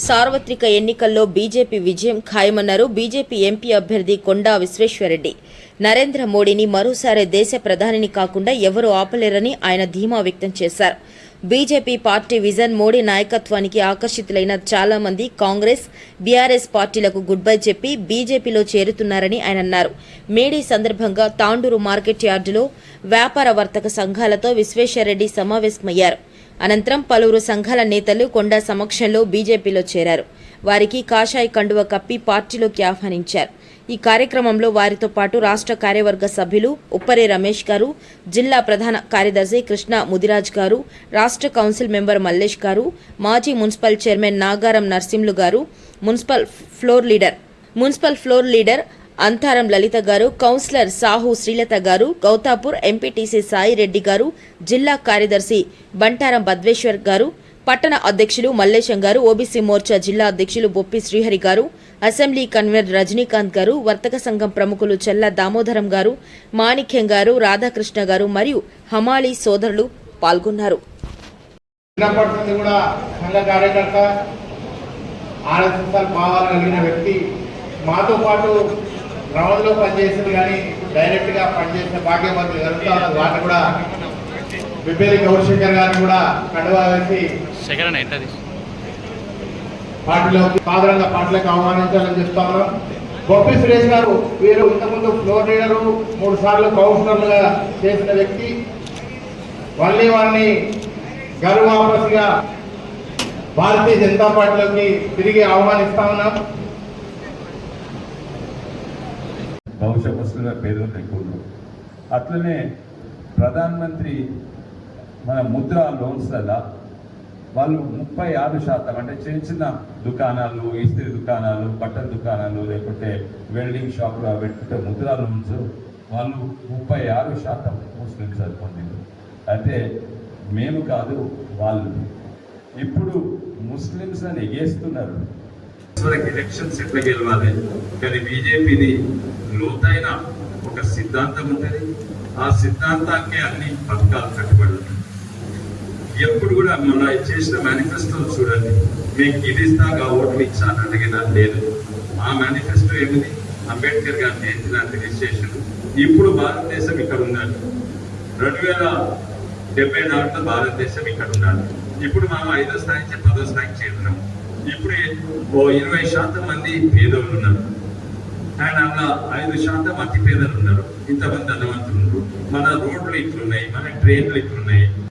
సార్వత్రిక ఎన్నికల్లో బీజేపీ విజయం ఖాయమన్నారు బీజేపీ ఎంపీ అభ్యర్థి కొండా విశ్వేశ్వరరెడ్డి. నరేంద్ర మోడీని మరోసారి దేశ ప్రధానిని కాకుండా ఎవరూ ఆపలేరని ఆయన ధీమా వ్యక్తం చేశారు. బీజేపీ పార్టీ విజన్ మోడీ నాయకత్వానికి ఆకర్షితులైన చాలా మంది కాంగ్రెస్ బీఆర్ఎస్ పార్టీలకు గుడ్ బై చెప్పి బీజేపీలో చేరుతున్నారని ఆయన అన్నారు. మేడీ సందర్భంగా తాండూరు మార్కెట్ యార్డులో వ్యాపార వర్తక సంఘాలతో విశ్వేశ్వరరెడ్డి సమావేశమయ్యారు. అనంతరం పలువురు సంఘాల నేతలు కొండా సమక్షంలో బీజేపీలో చేరారు. వారికి కాషాయ కండువ కప్పి పార్టీలోకి ఆహ్వానించారు. ఈ కార్యక్రమంలో వారితో పాటు రాష్ట్ర కార్యవర్గ సభ్యులు ఉప్పరే రమేష్ గారు జిల్లా ప్రధాన కార్యదర్శి కృష్ణ ముదిరాజ్ గారు రాష్ట్ర కౌన్సిల్ మెంబర్ మల్లేష్ గారు మాజీ మున్సిపల్ చైర్మన్ నాగారం నర్సింలు గారు municipal floor leader municipal floor leader Antharam Lalitha గారు కౌన్సిలర్ సాహు శ్రీలత గారు గౌతాపూర్ ఎంపీటీసీ సాయిరెడ్డి గారు జిల్లా కార్యదర్శి బంటారం బద్వేశ్వర్ గారు పట్టణ అధ్యక్షులు మల్లేశం గారు ఓబీసీ మోర్చా జిల్లా అధ్యక్షులు బొప్పి శ్రీహరి గారు అసెంబ్లీ కన్వీనర్ రజనీకాంత్ గారు వర్తక సంఘం ప్రముఖులు చెల్ల దామోదరం గారు మాణిక్యం గారు రాధాకృష్ణ గారు మరియు హమాలి సోదరులు పాల్గొన్నారు. మాతో పాటు గ్రౌండ్లో పనిచేసింది కానీ డైరెక్ట్గా పనిచేసిన భాగ్యవంతులు జరుగుతా ఉన్నారు వాటిని కూడా బిబ్బేరి గౌరశంకర్ గారిని కూడా కండువా వేసి పార్టీలో సాధారణంగా పార్టీలకు ఆహ్వానించాలని చెప్తా ఉన్నాం. బొప్పి సురేష్ గారు వీరు ఇంతకుముందు ఫ్లోర్ లీడరు మూడు సార్లు కౌన్సిలర్లుగా చేసిన వ్యక్తి. మళ్ళీ వారిని గర్వాపసిగా భారతీయ జనతా పార్టీలోకి తిరిగి ఆహ్వానిస్తా ఉన్నాం. భవిష్యత్తుగా పేదలు ఎక్కువ ఉన్నారు. అట్లనే ప్రధాన మంత్రి మన ముద్ర లోన్స్లలో వాళ్ళు ముప్పై ఆరు శాతం అంటే చిన్న చిన్న దుకాణాలు ఇస్త్రీ దుకాణాలు బట్టల దుకాణాలు లేకుంటే వెల్డింగ్ షాపులు అవి పెట్టుకుంటే ముద్ర లోన్స్ వాళ్ళు ముప్పై ఆరు శాతం ముస్లిమ్స్ అది అయితే మేము కాదు వాళ్ళు. ఇప్పుడు ముస్లిమ్స్ అని ఎగేస్తున్నారు. మనకి ఎలక్షన్స్ ఎట్లా గెలవాలి? కానీ బీజేపీది లోతైన ఒక సిద్ధాంతం ఉంటుంది. ఆ సిద్ధాంతానికి అన్ని పథకాలు కట్టుబడి ఉంటాయి ఎప్పుడు కూడా మొన్న చేసిన మేనిఫెస్టో చూడండి. మీకు ఇది ఇస్తాగా ఓట్లు ఇచ్చాను అడిగినా లేదు. ఆ మేనిఫెస్టో ఏమిటి? అంబేద్కర్ గారి జయంతి రిజిస్ట్రేషన్ ఇప్పుడు భారతదేశం ఇక్కడ ఉండాలి. రెండు వేల డెబ్బై నాలుగులో భారతదేశం ఇక్కడ ఉండాలి. ఇప్పుడు మనం ఐదో స్థాయి నుంచి పదో స్థాయికి చేరుతున్నాం. ఇప్పుడు ఓ ఇరవై శాతం మంది పేదోళ్ళు ఉన్నారు అండ్ అలా ఐదు శాతం అతి పేదలు ఉన్నారు. ఇంతమంది ధనవంతులు మన రోడ్లు ఇట్లున్నాయి మన ట్రైన్లు ఇట్లున్నాయి.